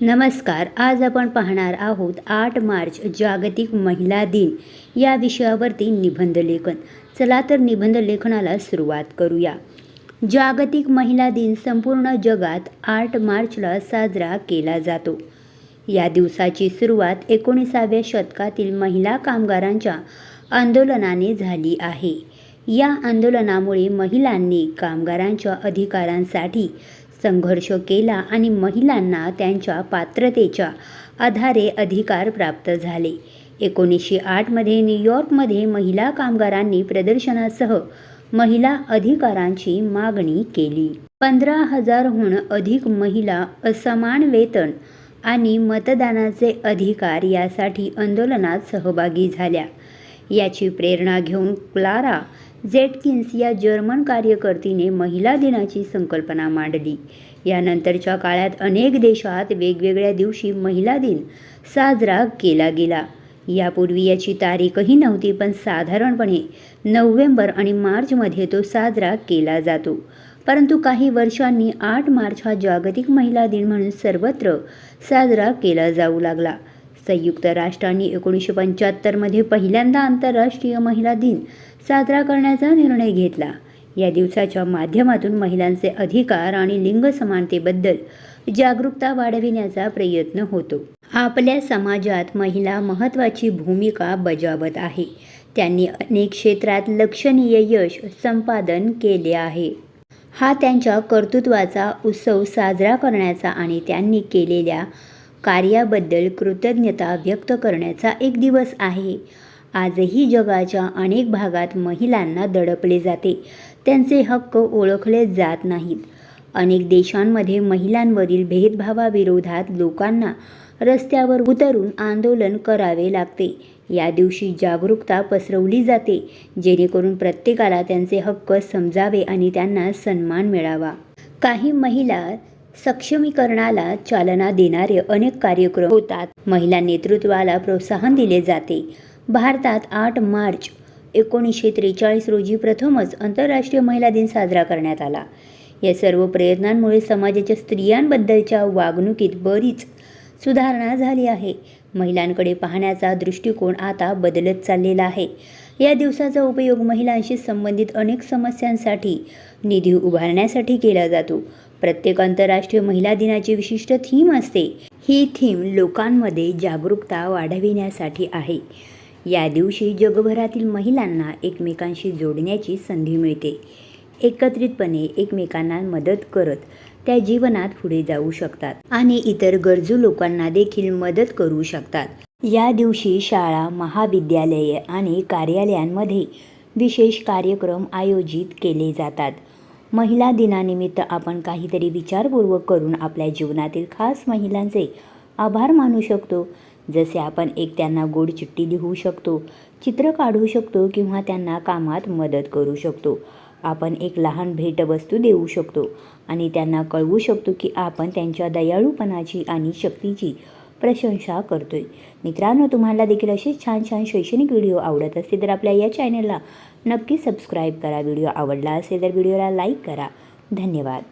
नमस्कार आज आपण पाहणार आहोत आठ मार्च जागतिक महिला दिन. या विषयावरती निबंध लेखन. चला तर निबंध लेखनाला सुरुवात करूया. जागतिक महिला दिन संपूर्ण जगात आठ मार्चला साजरा केला जातो. या दिवसाची सुरुवात एकोणीसाव्या शतकातील महिला कामगारांच्या आंदोलनाने झाली आहे. या आंदोलनामुळे महिलांनी कामगारांच्या अधिकारांसाठी संघर्ष केला आणि महिलांना त्यांच्या पात्रतेच्या आधारे अधिकार प्राप्त झाले. एकोणीसशे आठमध्ये न्यूयॉर्कमध्ये महिला कामगारांनी प्रदर्शनासह महिला अधिकारांची मागणी केली. पंधरा हजारहून अधिक महिला असमान वेतन आणि मतदानाचे अधिकार यासाठी आंदोलनात सहभागी झाल्या. याची प्रेरणा घेऊन क्लारा झेटकिन्स या जर्मन कार्यकर्तीने महिला दिनाची संकल्पना मांडली. यानंतरच्या काळात अनेक देशात वेगवेगळ्या दिवशी महिला दिन साजरा केला गेला. यापूर्वी याची तारीखही नव्हती पण साधारणपणे नोव्हेंबर आणि मार्चमध्ये तो साजरा केला जातो. परंतु काही वर्षांनी आठ मार्च हा जागतिक महिला दिन म्हणून सर्वत्र साजरा केला जाऊ लागला. संयुक्त राष्ट्रांनी एकोणीसशे पंच्याहत्तरमध्ये पहिल्यांदा आंतरराष्ट्रीय महिला दिन साजरा करण्याचा निर्णय घेतला. या दिवसाच्या माध्यमातून महिलांचे अधिकार आणि लिंग समानतेबद्दल जागरूकता वाढविण्याचा प्रयत्न होतो. आपल्या समाजात महिला महत्त्वाची भूमिका बजावत आहे. त्यांनी अनेक क्षेत्रात लक्षणीय यश संपादन केले आहे. हा त्यांच्या कर्तृत्वाचा उत्सव साजरा करण्याचा आणि त्यांनी केलेल्या कार्याबद्दल कृतज्ञता व्यक्त करण्याचा एक दिवस आहे. आजही जगाच्या अनेक भागात महिलांना दडपले जाते. त्यांचे हक्क ओळखले जात नाहीत. अनेक देशांमध्ये महिलांवरील भेदभावाविरोधात लोकांना रस्त्यावर उतरून आंदोलन करावे लागते. या दिवशी जागरूकता पसरवली जाते जेणेकरून प्रत्येकाला त्यांचे हक्क समजावे आणि त्यांना सन्मान मिळावा. काही महिला सक्षमीकरणाला चालना देणारे अनेक कार्यक्रम होतात. महिला नेतृत्वाला प्रोत्साहन दिले जाते. भारतात आठ मार्च एकोणीसशे त्रेचाळीस रोजी प्रथमच आंतरराष्ट्रीय महिला दिन साजरा करण्यात आला. या सर्व प्रयत्नांमुळे समाजाच्या स्त्रियांबद्दलच्या वागणुकीत बरीच सुधारणा झाली आहे. महिलांकडे पाहण्याचा दृष्टिकोन आता बदलत चाललेला आहे. या दिवसाचा उपयोग महिलांशी संबंधित अनेक समस्यांसाठी निधी उभारण्यासाठी केला जातो. प्रत्येक आंतरराष्ट्रीय महिला दिनाची विशिष्ट थीम असते. ही थीम लोकांमध्ये जागरूकता वाढविण्यासाठी आहे. या दिवशी जगभरातील महिलांना एकमेकांशी जोडण्याची संधी मिळते. एकत्रितपणे एकमेकांना मदत करत त्या जीवनात पुढे जाऊ शकतात आणि इतर गरजू लोकांना देखील मदत करू शकतात. या दिवशी शाळा महाविद्यालये आणि कार्यालयांमध्ये विशेष कार्यक्रम आयोजित केले जातात. महिला दिनानिमित्त आपण काहीतरी विचारपूर्वक करून आपल्या जीवनातील खास महिलांचे आभार मानू शकतो. जसे आपण एक त्यांना गोड चिठ्ठी लिहू शकतो चित्र काढू शकतो किंवा त्यांना कामात मदत करू शकतो. आपण एक लहान भेटवस्तू देऊ शकतो आणि त्यांना कळवू शकतो की आपण त्यांच्या दयाळूपणाची आणि शक्तीची प्रशंसा करतोय. मित्रांनो तुम्हाला देखील असे छान छान शैक्षणिक व्हिडिओ आवडत असतील तर आपल्या या चॅनलला नक्की सबस्क्राईब करा. व्हिडिओ आवडला असेल तर व्हिडिओला लाईक करा. धन्यवाद.